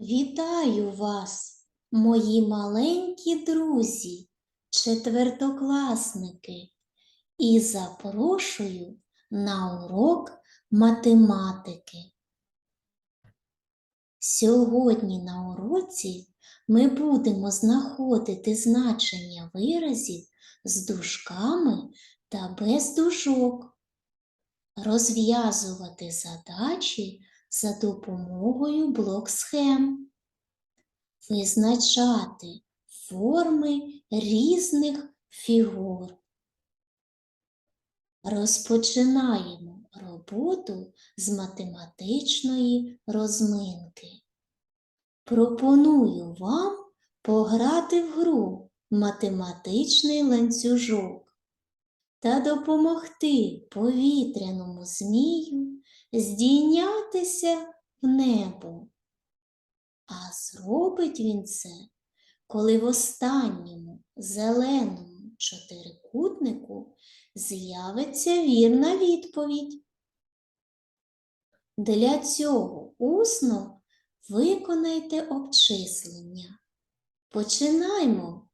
Вітаю вас, мої маленькі друзі, четвертокласники, і запрошую на урок математики. Сьогодні на уроці ми будемо знаходити значення виразів з дужками та без дужок, розв'язувати задачі за допомогою блок-схем, визначати форми різних фігур. Розпочинаємо роботу з математичної розминки. Пропоную вам пограти в гру математичний ланцюжок та допомогти повітряному змію здійнятися в небо. А зробить він це, коли в останньому зеленому чотирикутнику з'явиться вірна відповідь. Для цього усно виконайте обчислення. Починаймо.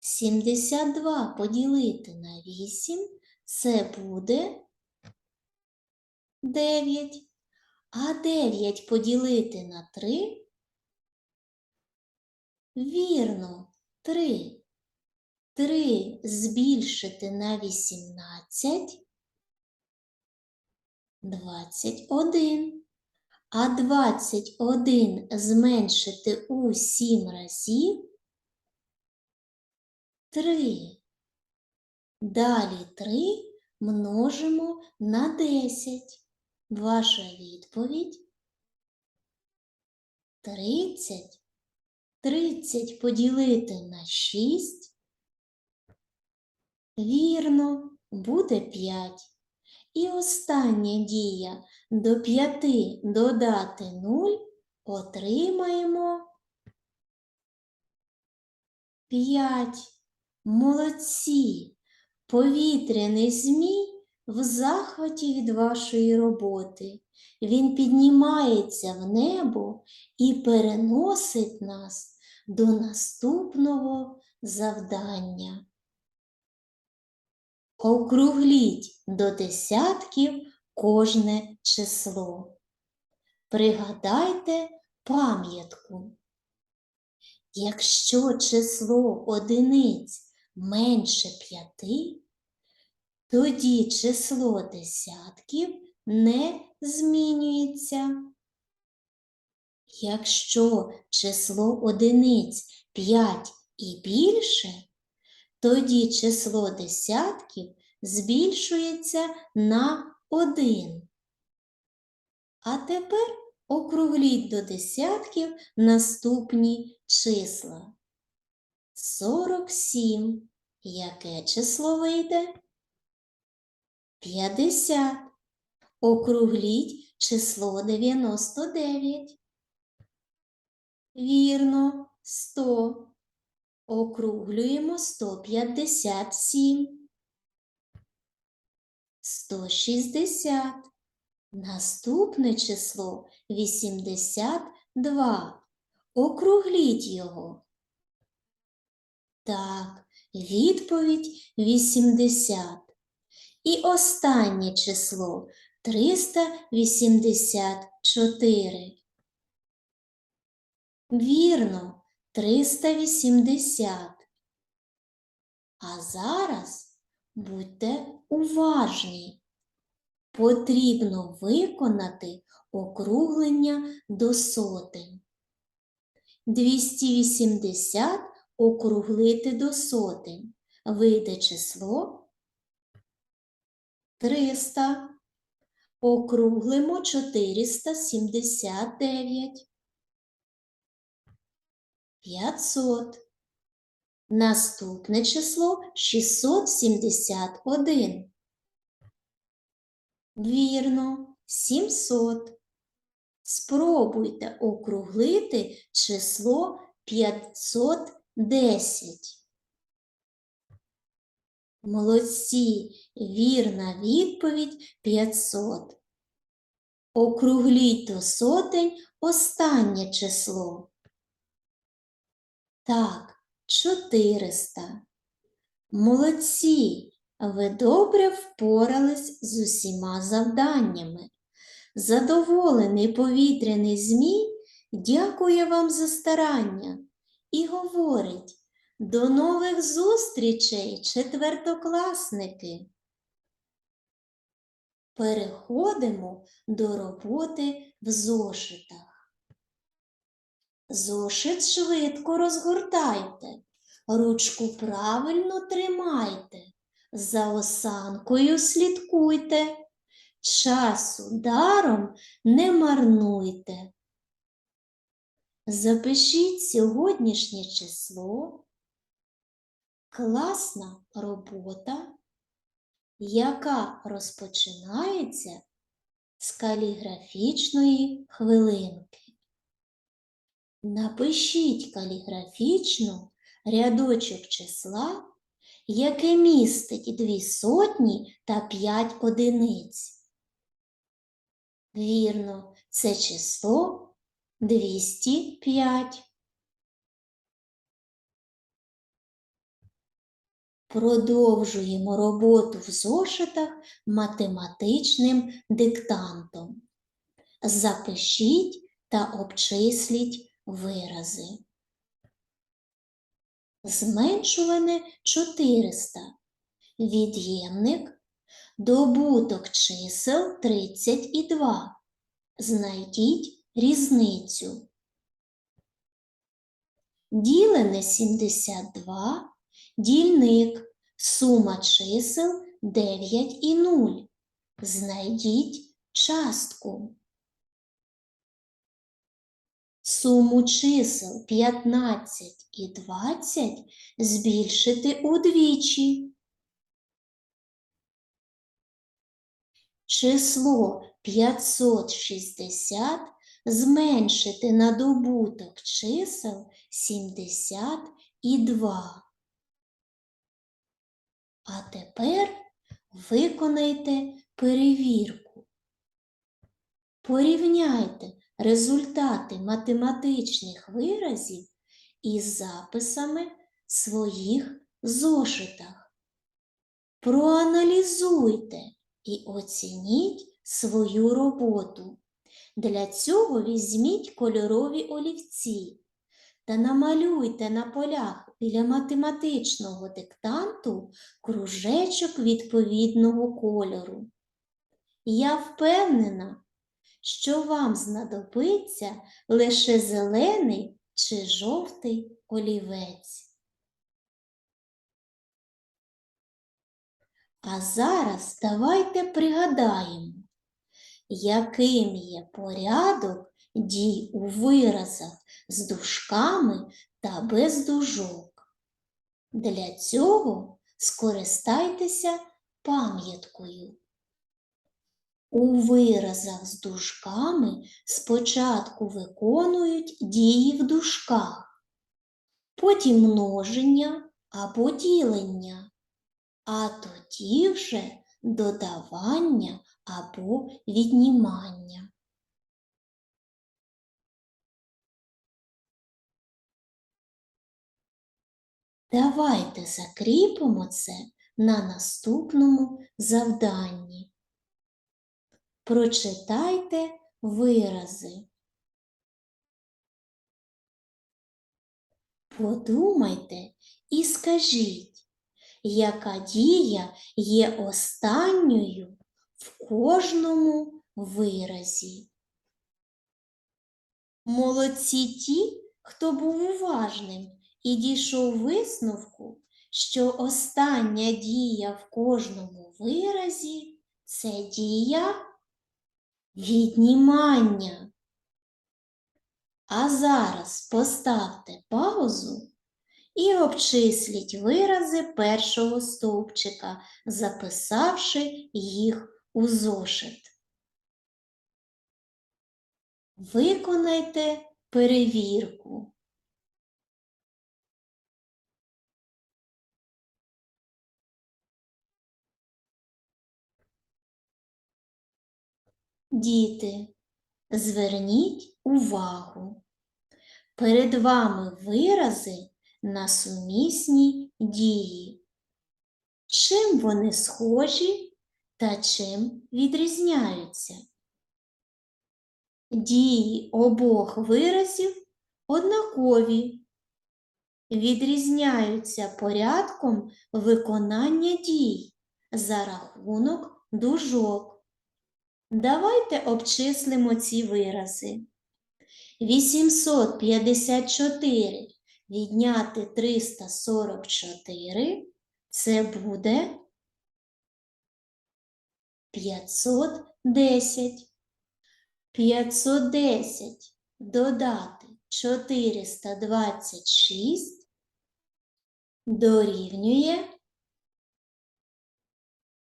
72 поділити на 8 це буде 9. А 9 поділити на 3? Вірно, 3. 3 збільшити на 18 21. А 21 зменшити у 7 разів 3. Далі 3 множимо на 10. Ваша відповідь 30. 30 поділити на 6. Вірно, буде 5. І остання дія до 5 додати 0 отримаємо 5. Молодці! Повітряний змій в захваті від вашої роботи. Він піднімається в небо і переносить нас до наступного завдання. Округліть до десятків кожне число. Пригадайте пам'ятку. Якщо число одиниць менше п'яти, тоді число десятків не змінюється. Якщо число одиниць 5 і більше, тоді число десятків збільшується на 1. А тепер округліть до десятків наступні числа. 47. Яке число вийде? 50. Округліть число 99. Вірно, 100. Округлюємо 157. 160. Наступне число 82. Округліть його. Так, відповідь 80. І останнє число 384. Вірно, 380. А зараз будьте уважні. Потрібно виконати округлення до сотень. 280 округлити до сотень. Вийде число 300. Округлимо 479. 500. Наступне число 671. Вірно, 700. Спробуйте округлити число 510. Молодці, вірна відповідь 500. Округліть до сотень останнє число? Так, 400. Молодці! Ви добре впорались з усіма завданнями. Задоволений повітряний змій дякує вам за старання і говорить до нових зустрічей, четвертокласники. Переходимо до роботи в зошитах. Зошит швидко розгортайте, ручку правильно тримайте, за осанкою слідкуйте, часу даром не марнуйте. Запишіть сьогоднішнє число, класна робота, яка розпочинається з каліграфічної хвилинки. Напишіть каліграфічно рядочок числа, яке містить дві сотні та п'ять одиниць. Вірно, це число 205. Продовжуємо роботу в зошитах математичним диктантом. Запишіть та обчисліть вирази. Зменшуване 400. Від'ємник. Добуток чисел 32. Знайдіть різницю. Ділене 72, дільник, сума чисел 9 і 0. Знайдіть частку. Суму чисел 15 і 20 збільшити удвічі. Число 560 зменшити на добуток чисел 72. А тепер виконайте перевірку. Порівняйте результати математичних виразів із записами своїх зошитах. Проаналізуйте і оцініть свою роботу. Для цього візьміть кольорові олівці та намалюйте на полях біля математичного диктанту кружечок відповідного кольору. Я впевнена, що вам знадобиться лише зелений чи жовтий олівець. А зараз давайте пригадаємо, яким є порядок дій у виразах з дужками та без дужок. Для цього скористайтеся пам'яткою. У виразах з дужками спочатку виконують дії в дужках, потім множення або ділення, а тоді вже додавання або віднімання. Давайте закріпимо це на наступному завданні. Прочитайте вирази. Подумайте і скажіть, яка дія є останньою в кожному виразі. Молодці ті, хто був уважним і дійшов висновку, що остання дія в кожному виразі це дія віднімання. А зараз поставте паузу і обчисліть вирази першого стовпчика, записавши їх у зошит. Виконайте перевірку. Діти, Зверніть увагу. Перед вами вирази на сумісні дії. Чим вони схожі та чим відрізняються? Дії обох виразів однакові, відрізняються порядком виконання дій за рахунок дужок. Давайте обчислимо ці вирази. 854 відняти 344 це буде 510. 510 додати 426 дорівнює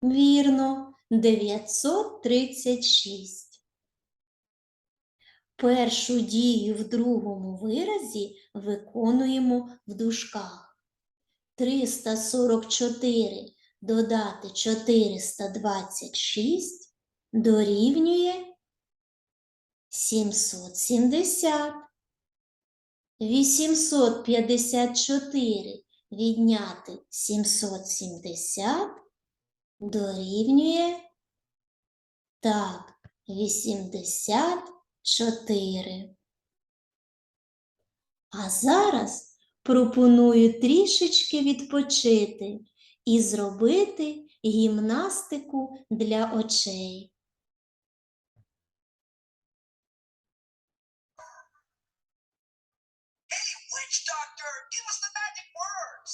вірно 936. Першу дію в другому виразі виконуємо в дужках. 344 додати 426 дорівнює 770. 854 відняти 770 дорівнює так, 84. А зараз пропоную трішечки відпочити і зробити гімнастику для очей. Witch doctor, give us the magic words.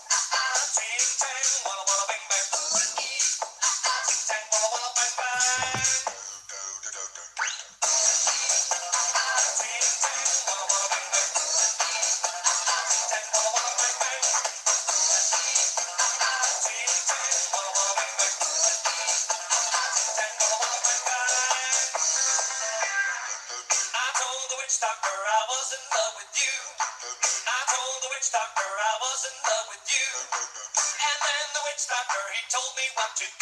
doctor I was in love with you. And then the witch doctor he told me what to do.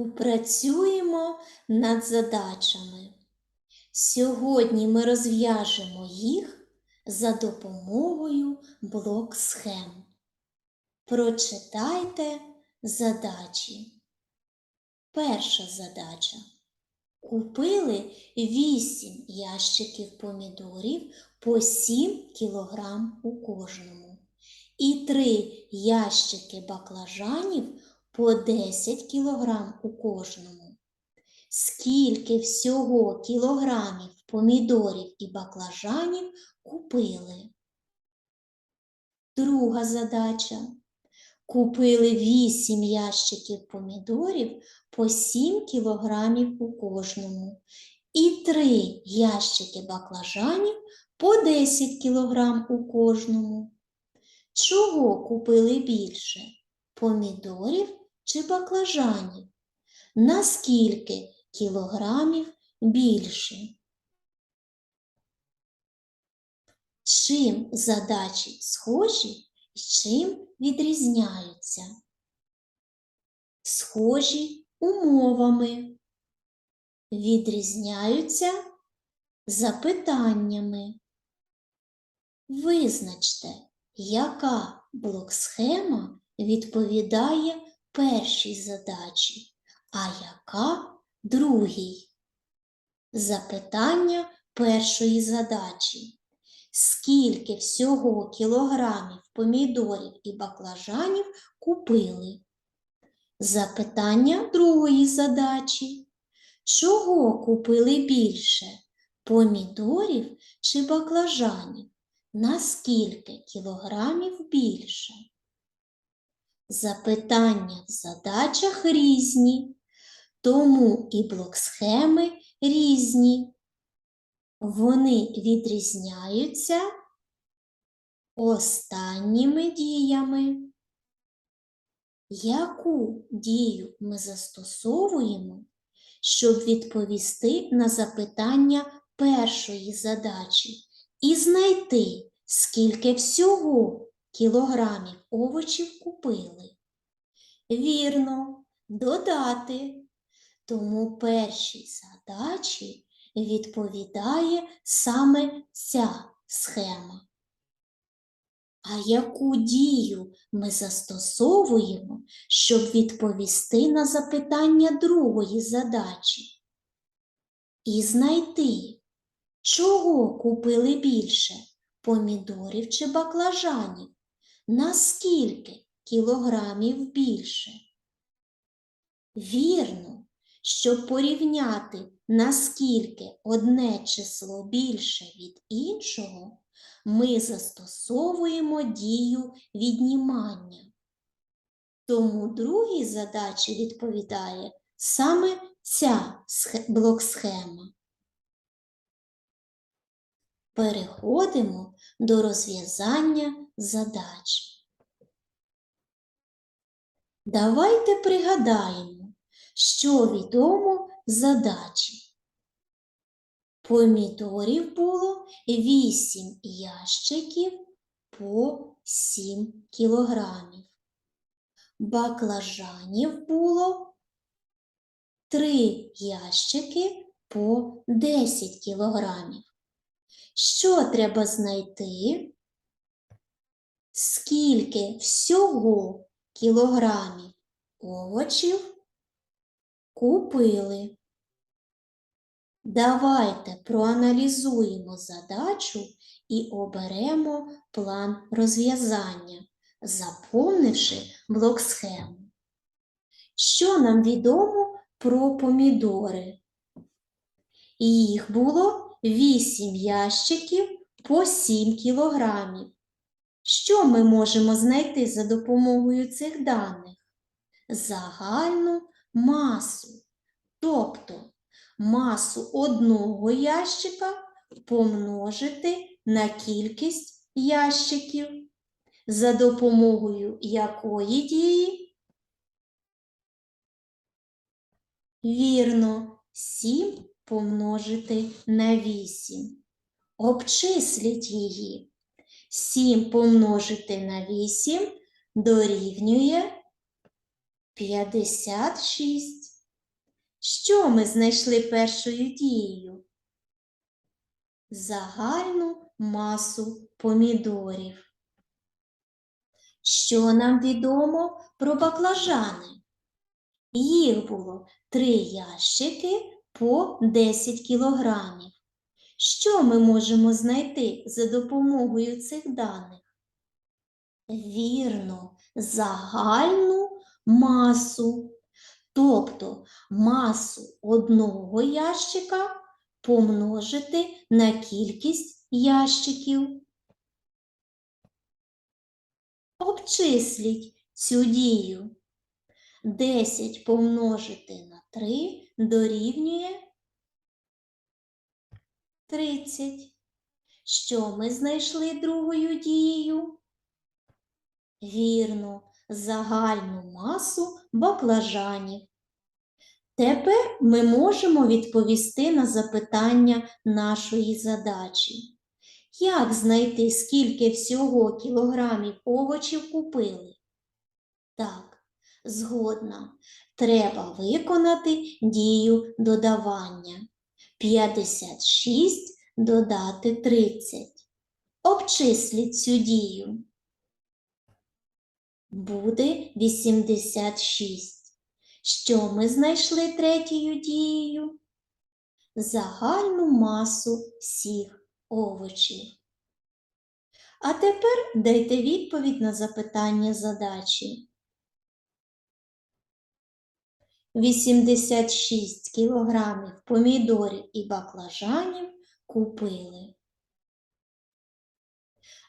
Попрацюємо над задачами. Сьогодні ми розв'яжемо їх за допомогою блок схем. Прочитайте задачі. Перша задача. Купили 8 ящиків помідорів по 7 кг у кожному і 3 ящики баклажанів по 10 кг у кожному. Скільки всього кілограмів помідорів і баклажанів купили? Друга задача. Купили 8 ящиків помідорів по 7 кілограмів у кожному і 3 ящики баклажанів по 10 кілограм у кожному. Чого купили більше? Помідорів чи баклажанів? Наскільки кілограмів більше? Чим задачі схожі і чим відрізняються? Схожі умовами. Відрізняються запитаннями. Визначте, яка блок-схема відповідає першій задачі, а яка другій. Запитання першої задачі. скільки всього кілограмів помідорів і баклажанів купили. Запитання другої задачі. Чого купили більше? Помідорів чи баклажанів? На скільки кілограмів більше? Запитання в задачах різні, тому і блок-схеми різні. Вони відрізняються останніми діями. Яку дію ми застосовуємо, щоб відповісти на запитання першої задачі і знайти, скільки всього кілограмів овочів купили? Вірно, додати. Тому першій задачі відповідає саме ця схема. А яку дію ми застосовуємо, щоб відповісти на запитання другої задачі? І знайти, чого купили більше помідорів чи баклажанів? На скільки кілограмів більше? Вірно, щоб порівняти, наскільки одне число більше від іншого, ми застосовуємо дію віднімання. Тому другій задачі відповідає саме ця схе- блок-схема. Переходимо до розв'язання задач. Давайте пригадаємо, що відомо задачі. Помідорів було 8 ящиків по 7 кілограмів. Баклажанів було 3 ящики по 10 кілограмів. Що треба знайти? Скільки всього кілограмів овочів купили? Давайте проаналізуємо задачу і оберемо план розв'язання, заповнивши блок схему. Що нам відомо про помідори? Їх було 8 ящиків по 7 кілограмів. Що ми можемо знайти за допомогою цих даних? Загальну масу, тобто масу одного ящика помножити на кількість ящиків, за допомогою якої дії? Вірно, 7 помножити на 8. Обчисліть її. 7 помножити на 8 дорівнює 56. Що ми знайшли першою дією? Загальну масу помідорів. Що нам відомо про баклажани? Їх було 3 ящики по 10 кілограмів. Що ми можемо знайти за допомогою цих даних? Вірно, загальну масу, тобто масу одного ящика помножити на кількість ящиків. Обчисліть цю дію. 10 помножити на 3 дорівнює 30. Що ми знайшли другою дією? Вірно, загальну масу баклажанів. Тепер ми можемо відповісти на запитання нашої задачі. Як знайти, скільки всього кілограмів овочів купили? Так, згодна. Треба виконати дію додавання. 56 додати 30. Обчисліть цю дію. Буде 86. Що ми знайшли третьою дією? Загальну масу всіх овочів. А тепер дайте відповідь на запитання задачі. 86 кілограмів помідорів і баклажанів купили.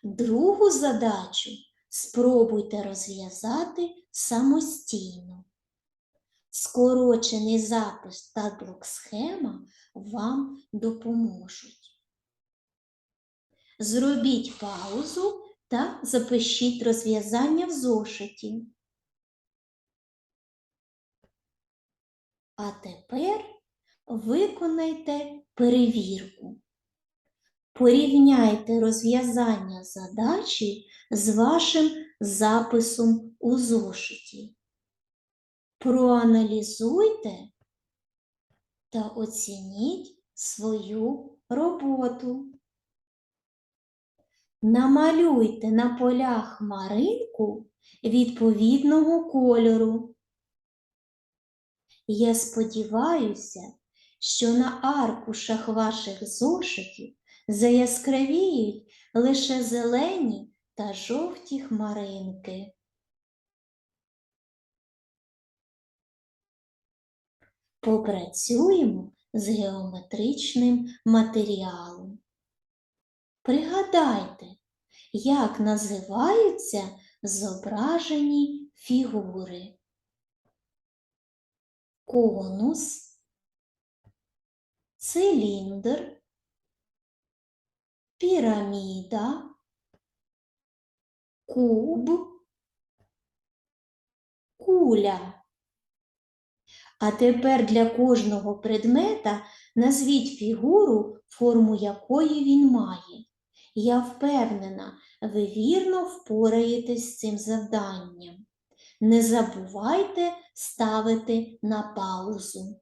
Другу задачу спробуйте розв'язати самостійно. Скорочений запис та блок-схема вам допоможуть. Зробіть паузу та запишіть розв'язання в зошиті. А тепер виконайте перевірку. Порівняйте розв'язання задачі з вашим записом у зошиті. Проаналізуйте та оцініть свою роботу. Намалюйте на полях хмаринку відповідного кольору. Я сподіваюся, що на аркушах ваших зошитів заяскравіють лише зелені та жовті хмаринки. Попрацюємо з геометричним матеріалом. Пригадайте, як називаються зображені фігури. Конус, циліндр, піраміда, куб, куля. А тепер для кожного предмета назвіть фігуру, форму якої він має. Я впевнена, ви вірно впораєтесь з цим завданням. Не забувайте ставити на паузу.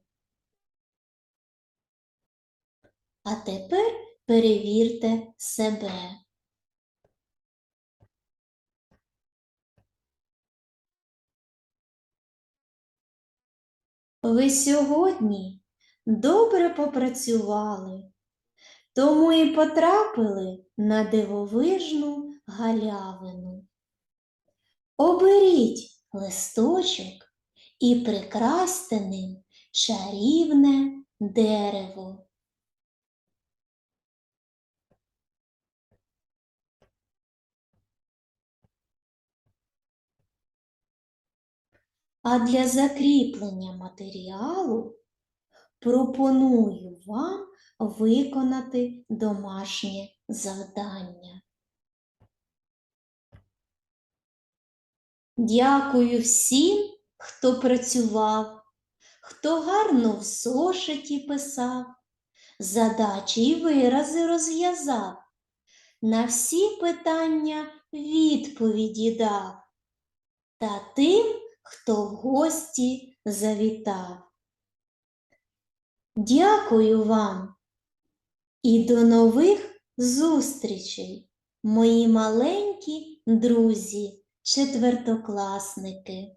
А тепер перевірте себе. Ви сьогодні добре попрацювали, тому і потрапили на дивовижну галявину. Оберіть листочок і прикрасьте ним чарівне дерево. А для закріплення матеріалу пропоную вам виконати домашнє завдання. Дякую всім, хто працював, хто гарно в зошиті писав, задачі і вирази розв'язав, на всі питання відповіді дав, та тим, хто в гості завітав. Дякую вам і до нових зустрічей, мої маленькі друзі, четвертокласники.